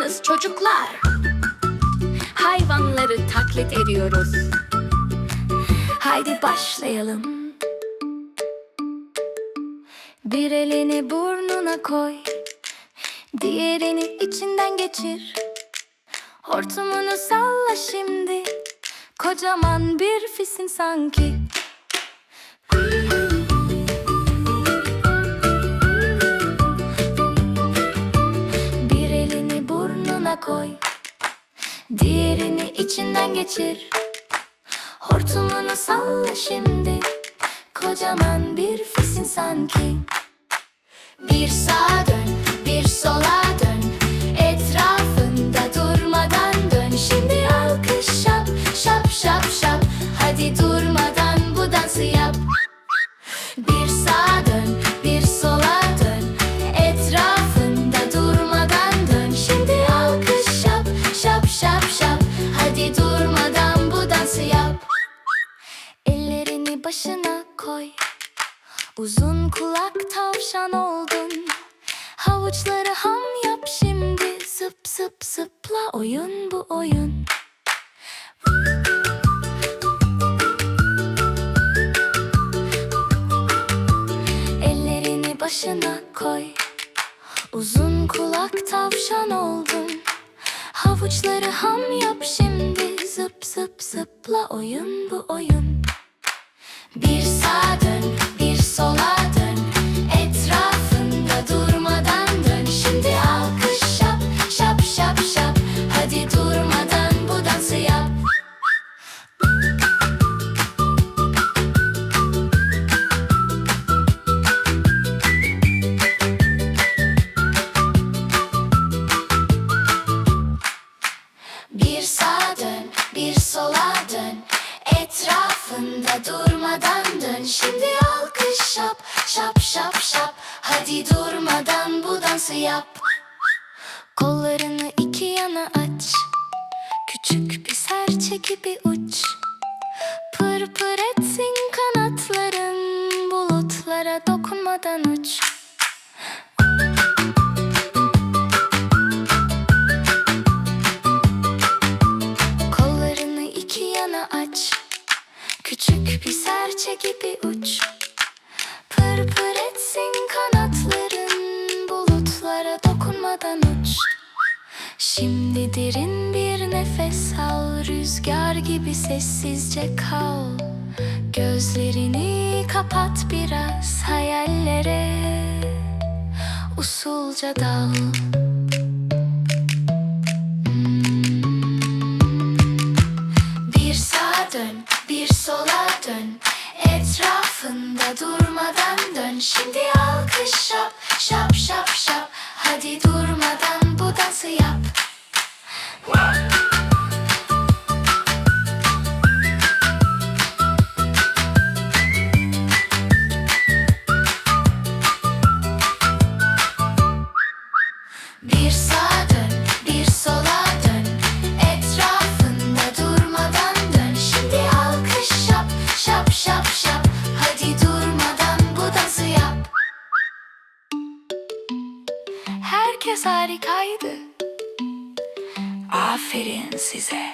mısınız çocuklar? Hayvanları taklit ediyoruz. Haydi başlayalım. Bir elini burnuna koy. Diğerini içinden geçir. Hortumunu salla şimdi. Kocaman bir fisin sanki. Diğerini içinden geçir. Hortumunu salla şimdi. Kocaman bir fisin sanki Bir sağa dön, bir sola dön başına koy. Uzun kulak tavşan oldun. Havuçları ham yap şimdi. Zıp zıp zıpla oyun bu oyun. Ellerini başına koy. Uzun kulak tavşan oldun. Havuçları ham yap şimdi. Zıp zıp zıpla oyun bu oyun Bir sağa dön Şimdi alkış şap, şap şap şap. Hadi durmadan bu dansı yap. Kollarını iki yana aç. Küçük bir serçe gibi uç. Pır pır etsin kanatların Bulutlara dokunmadan uç Küçük bir serçe gibi uç. Pır pır etsin kanatların Bulutlara dokunmadan uç. Şimdi derin bir nefes al Rüzgar gibi sessizce kal. Gözlerini kapat biraz hayallere. Usulca dal sola dön. Etrafında durmadan dön. Şimdi alkış şap, şap şap şap. Hadi durmadan bu dansı yap Herkes harikaydı. Aferin size